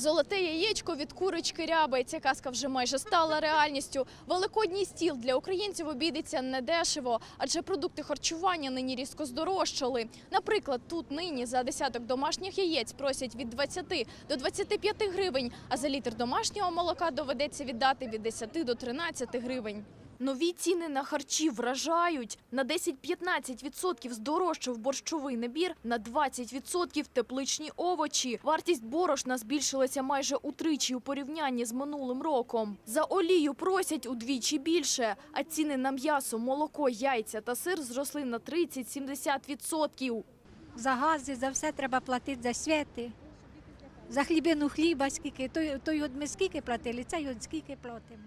Золоте яєчко від курочки ряби. Ця казка вже майже стала реальністю. Великодній стіл для українців обійдеться недешево, адже продукти харчування нині різко здорожчали. Наприклад, тут нині за десяток домашніх яєць просять від 20 до 25 гривень, а за літр домашнього молока доведеться віддати від 10 до 13 гривень. Нові ціни на харчі вражають. На 10-15% здорожчав борщовий набір, на 20% тепличні овочі. Вартість борошна збільшилася майже утричі у порівнянні з минулим роком. За олію просять удвічі більше, а ціни на м'ясо, молоко, яйця та сир зросли на 30-70%. За гази, за все треба платити за святи. За хлібину хліба скільки, той, той от ми скільки платили, цей от скільки платимо.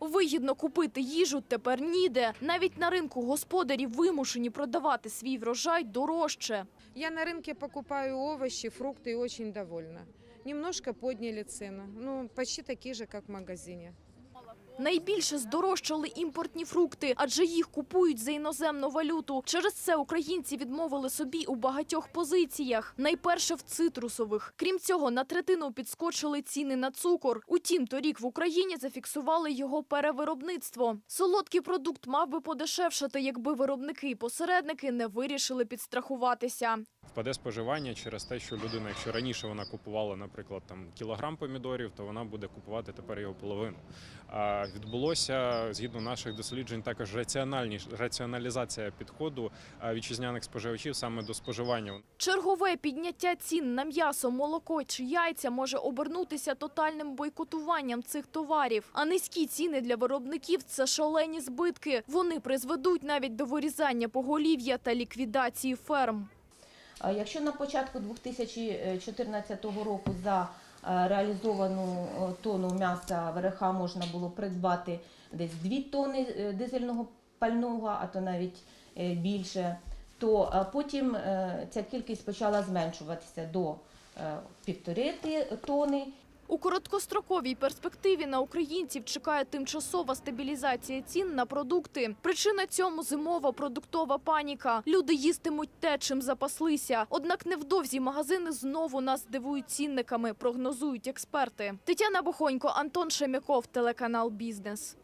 Вигідно купити їжу тепер ніде. Навіть на ринку господарі вимушені продавати свій врожай дорожче. Я на ринку покупаю овочі, фрукти і очень довольна. Немножко підняли ціну, ну почти такі ж, як в магазине. Найбільше здорожчали імпортні фрукти, адже їх купують за іноземну валюту. Через це українці відмовили собі у багатьох позиціях. Найперше в цитрусових. Крім цього, на третину підскочили ціни на цукор. Утім, торік в Україні зафіксували його перевиробництво. Солодкий продукт мав би подешевшати, якби виробники і посередники не вирішили підстрахуватися. Впаде споживання через те, що людина, якщо раніше вона купувала, наприклад, там кілограм помідорів, то вона буде купувати тепер його половину. Відбулося згідно наших досліджень також раціоналізація підходу а, вітчизняних споживачів саме до споживання. Чергове підняття цін на м'ясо, молоко чи яйця може обернутися тотальним бойкотуванням цих товарів. А низькі ціни для виробників це шалені збитки. Вони призведуть навіть до вирізання поголів'я та ліквідації ферм. Якщо на початку 2014 року за е, реалізовану тону тонну м'яса вереха можна було придбати десь 2 тонни е, дизельного пального, а то навіть е, більше, то е, потім е, ця кількість почала зменшуватися до е, півтори тони. У короткостроковій перспективі на українців чекає тимчасова стабілізація цін на продукти. Причина цьому зимова продуктова паніка. Люди їстимуть те, чим запаслися. Однак невдовзі магазини знову нас здивують цінниками, прогнозують експерти. Тетяна Бохонько, Антон Шемяков, телеканал Бізнес.